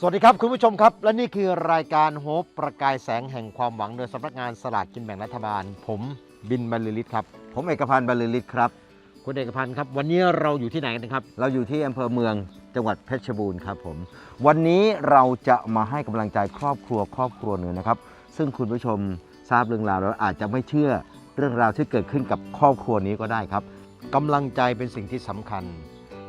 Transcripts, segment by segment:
สวัสดีครับ คุณผู้ชมครับ และนี่คือรายการโฮปประกายแสงแห่งความหวังโดยสำนักงานสลากกินแบ่งรัฐบาล ผมบินบรรลือฤทธิ์ครับ ผมเอกพันธ์บรรลือฤทธิ์ครับ คุณเอกพันธ์ครับ วันนี้เราอยู่ที่ไหนกันครับ เราอยู่ที่อำเภอเมืองจังหวัดเพชรบูรณ์ครับผม วันนี้เราจะมาให้กำลังใจครอบครัวครอบครัวหนึ่งนะครับ ซึ่งคุณผู้ชมทราบเรื่องราวแล้วอาจจะไม่เชื่อเรื่องราวที่เกิดขึ้นกับครอบครัวนี้ก็ได้ครับกำลังใจเป็นสิ่งที่สำคัญ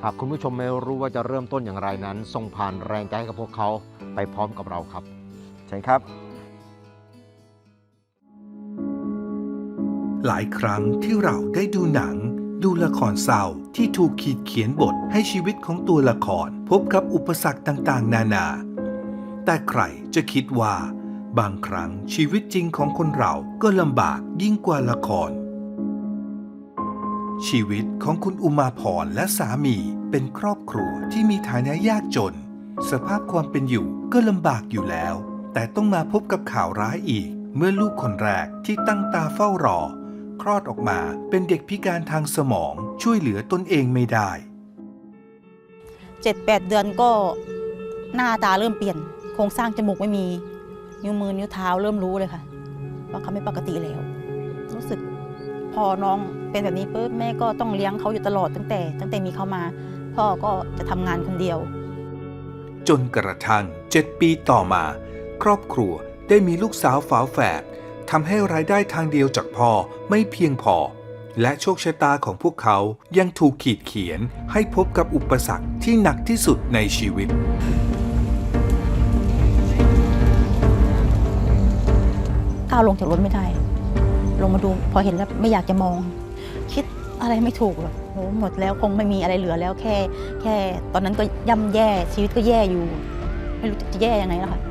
หากคุณผู้ชมไม่รู้ว่าจะเริ่มต้นอย่างไรนั้นส่งผ่านแรงใจให้กับพวกเขาไปพร้อมกับเราครับเชิญครับ หลายครั้งที่เราได้ดูหนัง ดูละครเศร้าที่ถูกขีดเขียนบทให้ชีวิตของตัวละคร พบกับอุปสรรคต่างๆ นานา แต่ใครจะคิดว่า บางครั้งชีวิตจริงของคนเราก็ลำบากยิ่งกว่าละคร ชีวิตของคุณอุมาพรและสามีเป็นครอบครัวที่มีฐานะยากจน สภาพความเป็นอยู่ก็ลำบากอยู่แล้ว แต่ต้องมาพบกับข่าวร้ายอีก เมื่อลูกคนแรกที่ตั้งตาเฝ้ารอ คลอดออกมาเป็นเด็กพิการทางสมองช่วยเหลือตนเองไม่ได้เจ็ดแปดเดือนก็หน้าตาเริ่มเปลี่ยน โครงสร้างจมูกไม่มี นิ้วมือนิ้วเท้าเริ่มรู้เลยค่ะ ว่าเขาไม่ปกติแล้ว รู้สึก อน้องเป็นแบบนี้ปุ๊บแม่ก็ต้องเลี้ยงเขาอยู่ตลอดตั้งแต่ ตั้งแต่มีเขามา พ่อก็จะทำงานคนเดียว จนกระทั่ง7ปีต่อมา ครอบครัวได้มีลูกสาวฝาแฝดทำให้รายได้ทางเดียวจากพ่อไม่เพียงพอ และโชคชะตาของพวกเขายังถูกขีดเขียนให้พบกับอุปสรรคที่หนักที่สุดในชีวิตก้าวลงจากรถไม่ได้ ลงมาดูพอเห็นแล้วไม่อยากจะมอง คิดอะไรไม่ถูกหรอกโหหมดแล้วคงไม่มีอะไรเหลือแล้วแค่ แค่ตอนนั้นก็ย่ำแย่ชีวิตก็แย่อยู่ ไม่รู้จะแย่ยังไงแล้วค่ะ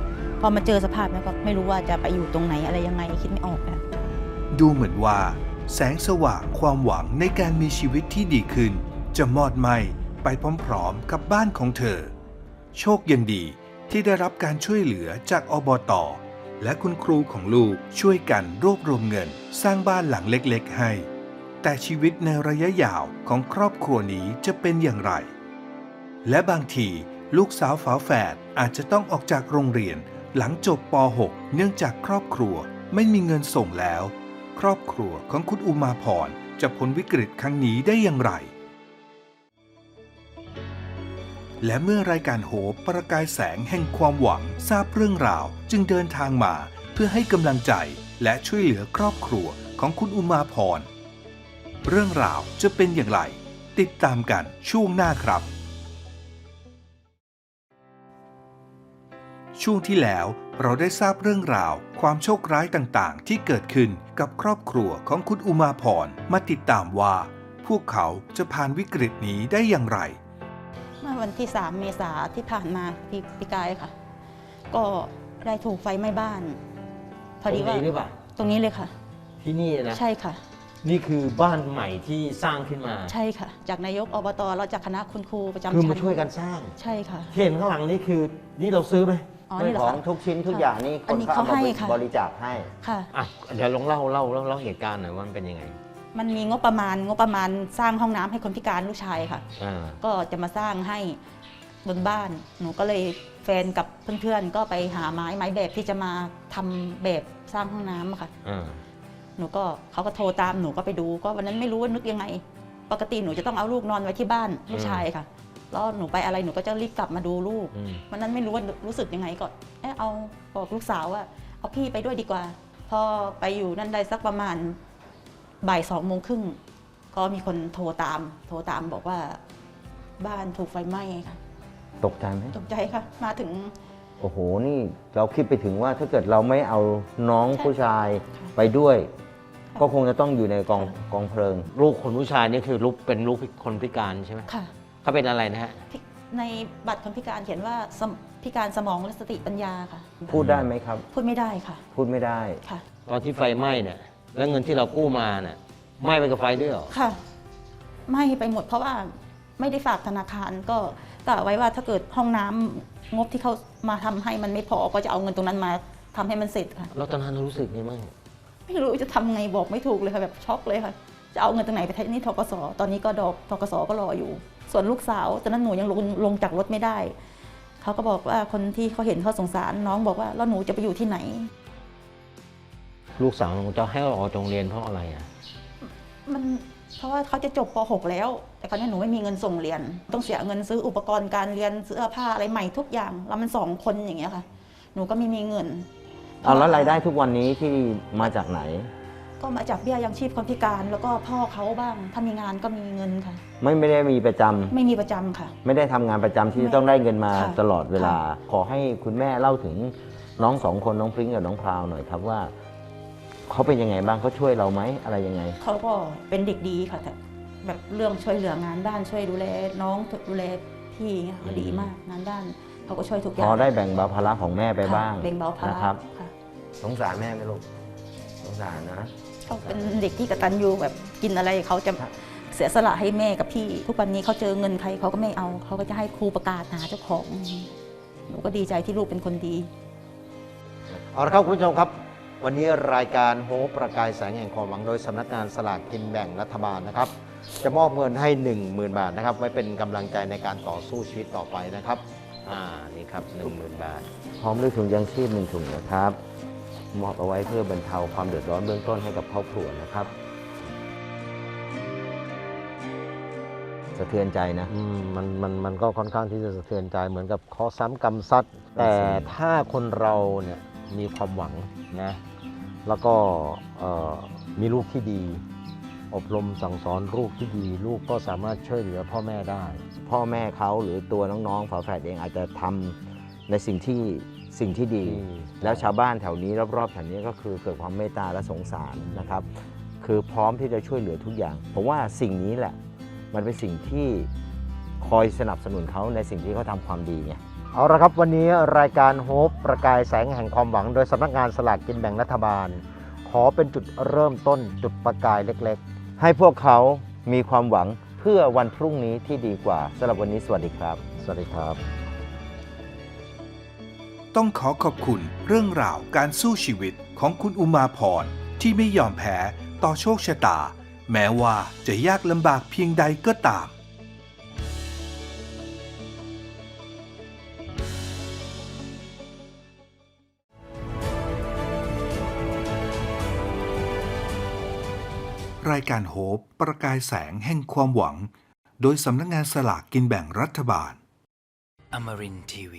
พอมาเจอสภาพแล้วก็ไม่รู้ว่าจะไปอยู่ตรงไหนอะไรยังไงคิดไม่ออกนะดูเหมือนว่า แสงสว่างความหวังในการมีชีวิตที่ดีขึ้น จะมอดไหมไปพร้อมๆกับบ้านของเธอ โชคยังดีที่ได้รับการช่วยเหลือจากอบต และคุณครูของลูกช่วยกันรวบรวมเงิน สร้างบ้านหลังเล็กๆให้ แต่ชีวิตในระยะยาวของครอบครัวนี้จะเป็นอย่างไร และบางทีลูกสาวฝาแฝดอาจจะต้องออกจากโรงเรียนหลังจบป .6 เนื่องจากครอบครัวไม่มีเงินส่งแล้ว ครอบครัวของคุณอุมาพรจะพ้นวิกฤตครั้งนี้ได้อย่างไร และเมื่อรายการโหประกายแสงแห่งความหวังทราบเรื่องราว จึงเดินทางมาเพื่อให้กำลังใจและช่วยเหลือครอบครัวของคุณอุมาพร เรื่องราวจะเป็นอย่างไร ติดตามกันช่วงหน้าครับ ช่วงที่แล้วเราได้ทราบเรื่องราว ความโชคร้ายต่างๆ ที่เกิดขึ้นกับครอบครัวของคุณอุมาพรมาติดตามว่า พวกเขาจะผ่านวิกฤตนี้ได้อย่างไร วันที่ 3 เมษาที่ผ่านมาพี่พี่กายค่ะ ก็ได้ถูกไฟไหม้บ้านพอดีว่าตรงนี้หรือเปล่า ตรงนี้เลยค่ะ ที่นี่นะ ใช่ค่ะ นี่คือบ้านใหม่ที่สร้างขึ้นมา ใช่ค่ะ จากนายกอบตแล้วจากคณะคุณครูประจำคือชั้มานช่วยกันสร้าง ใช่ค่ะที่เห็นข้างหลังนี่คือ นี่เราซื้อไหมอ๋อด้วยนี่เหรอของคะทุกชิ้นทุกอย่างนี่คอันนนี้เขาเอาเขาให้มาค่ะ บริจาคให้ค่ะ อะเดี๋ยวลองเล่าเล่าเล่าเล่าเหตุการณ์หน่อยว่ามันเป็นยังไง มันมีงบประมาณงบประมาณสร้างห้องน้ำให้คนพิการลูกชายค่ะ อ่า ก็จะมาสร้างให้บนบ้าน หนูก็เลยแฟนกับเพื่อนๆ ก็ไปหาไม้ไม้แบบที่จะมาทำแบบสร้างห้องน้ำอะค่ะ อ่า หนูก็เขาก็โทรตามหนูก็ไปดูก็วันนั้นไม่รู้ว่านึกยังไง ปกติหนูจะต้องเอาลูกนอนไว้ที่บ้านลูกชายค่ะ แล้วหนูไปอะไรหนูก็จะรีบกลับมาดูลูก อืม วันนั้นไม่รู้ว่ารู้สึกยังไงก็เออเอาบอกลูกสาวว่าเอาพี่ไปด้วยดีกว่า พอไปอยู่นั่นได้สักประมาณ บ่ายสองโมงครึ่งก็มีคนโทรตาม โทรตามบอกว่าบ้านถูกไฟไหม้ค่ะตกใจไหมตกใจค่ะ มาถึง โอ้โห นี่เราคิดไปถึงว่าถ้าเกิดเราไม่เอาน้องใช่ผู้ชายค่ะไปด้วยค่ะก็คงจะต้องอยู่ในกองค่ะกองเพลิง ลูกคนผู้ชายนี่คือลูกเป็นลูกคนพิการใช่ไหมค่ะเขาเป็นอะไรนะฮะพิในบัตรคนพิการเขียนว่าสมพิการสมองและสติปัญญาค่ะ พูดได้ไหมครับ พูดไม่ได้ค่ะ พูดไม่ได้ค่ะ ตอนที่ไฟไหม้เนี่ย แล้วเงินที่เรากู้มาเนี่ยไหม้ไปกับไฟด้วยเหรอ ค่ะ ไม่ไปหมดเพราะว่าไม่ได้ฝากธนาคารก็กะไว้ว่าถ้าเกิดห้องน้ำงบที่เขามาทำให้มันไม่พอก็จะเอาเงินตรงนั้นมาทำให้มันเสร็จค่ะ แล้วตอนนั้นเรารู้สึกไงบ้างไม่รู้จะทำไงบอกไม่ถูกเลยค่ะแบบช็อกเลยค่ะ จะเอาเงินตรงไหนไปใช้หนี่ทกสตอนนี้ก็ดอกทกสก็รออยู่ ส่วนลูกสาวตอนนั้นหนูยังลงลงจากรถไม่ได้ เขาก็บอกว่าคนที่เขาเห็นเขาสงสารน้องบอกว่าแล้วหนูจะไปอยู่ที่ไหน ลูกสาวของเจ้าให้เราออกจากโรงเรียนเพราะอะไรอะ มันเพราะว่าเขาจะจบป .6 แล้ว แต่คราวนี้หนูไม่มีเงินส่งเรียน ต้องเสียเงินซื้ออุปกรณ์การเรียนเสื้อผ้าอะไรใหม่ทุกอย่าง แล้วมันสองคนอย่างเงี้ยค่ะ หนูก็ไม่มีเงินเอาแล้วรายได้ทุกวันนี้ที่มาจากไหน ก็มาจากเบี้ยยังชีพคนพิการแล้วก็พ่อเขาบ้าง ถ้ามีงานก็มีเงินค่ะ ไม่ไม่ได้มีประจำไม่มีประจำค่ะ ไม่ได้ทำงานประจำที่ไม่ต้องได้เงินมาค่ะ ตลอดเวลาค่ะขอให้คุณแม่เล่าถึงน้องสองคนน้องพริ้งกับน้องพราวหน่อยครับว่า เขาเป็นยังไงบ้างเขาช่วยเราไหมอะไรยังไง เขาก็เป็นเด็กดีค่ะแต่แบบเรื่องช่วยเหลืองานบ้านช่วยดูแลน้องดูแลพี่เงี้ยเขาดีมากงานบ้านเขาก็ช่วยทุกอพย่างอได้แบ่งเบาภาระของแม่ไปค่ะบ้างแบ่งเบาภาระนะครับ ค่ะ สงสารแม่ไหมลูกสงสารนะ เขาเป็นเด็กที่กตัญญูแบบกินอะไรเขาจะเสียสละให้แม่กับพี่ ทุกวันนี้เขาเจอเงินใครเขาก็ไม่เอาเขาก็จะให้ครูประกาศหาเจ้าของหนูก็ดีใจที่ลูกเป็นคนดี เอาละครับคุณผู้ชมครับ วันนี้รายการโฮปประกายแสงแห่งความหวังโดยสำนักงานสลากกินแบ่งรัฐบาลนะครับ จะมอบเงินให้ 1 0,000 บาทนะครับ ไว้เป็นกำลังใจในการต่อสู้ชีวิตต่อไปนะครับอ่านี่ครับหนึ่งหมื่นบาท พร้อมด้วยถุงยังชีพหนึ่งถุงนะครับมอบเอาไว้เพื่อบรรเทาความเดือดร้อนเบื้องต้นให้กับครอบครัวนะครับสะเทือนใจนะอืมมันมันมันก็ค่อนข้างที่จะสะเทือนใจเหมือนกับข้อซ้ำกรรมซัดแต่ถ้าคนเราเนี่ย มีความหวังนะแล้วก็เอ่อมีลูกที่ดี อบรมสั่งสอนลูกที่ดี ลูกก็สามารถช่วยเหลือพ่อแม่ได้ พ่อแม่เขาหรือตัวน้องๆฝาแฝดเองอาจจะทำในสิ่งที่สิ่งที่ดีอืมแล้วชาวบ้านแถวนี้รอบๆแถวนี้ก็คือเกิดความเมตตาและสงสารนะครับ คือพร้อมที่จะช่วยเหลือทุกอย่างผมว่าสิ่งนี้แหละ มันเป็นสิ่งที่คอยสนับสนุนเขาในสิ่งที่เขาทำความดีไง เอาละครับวันนี้รายการโฮปประกายแสงแห่งความหวัง โดยสำนักงานสลากกินแบ่งรัฐบาล ขอเป็นจุดเริ่มต้นจุดประกายเล็กๆ ให้พวกเขามีความหวังเพื่อวันพรุ่งนี้ที่ดีกว่าสำหรับวันนี้สวัสดีครับ สวัสดีครับ ต้องขอขอบคุณเรื่องราวการสู้ชีวิตของคุณอุมาพรที่ไม่ยอมแพ้ต่อโชคชะตา แม้ว่าจะยากลำบากเพียงใดก็ตาม รายการโฮปประกายแสงแห่งความหวัง โดยสำนักงานสลากกินแบ่งรัฐบาล Amarintv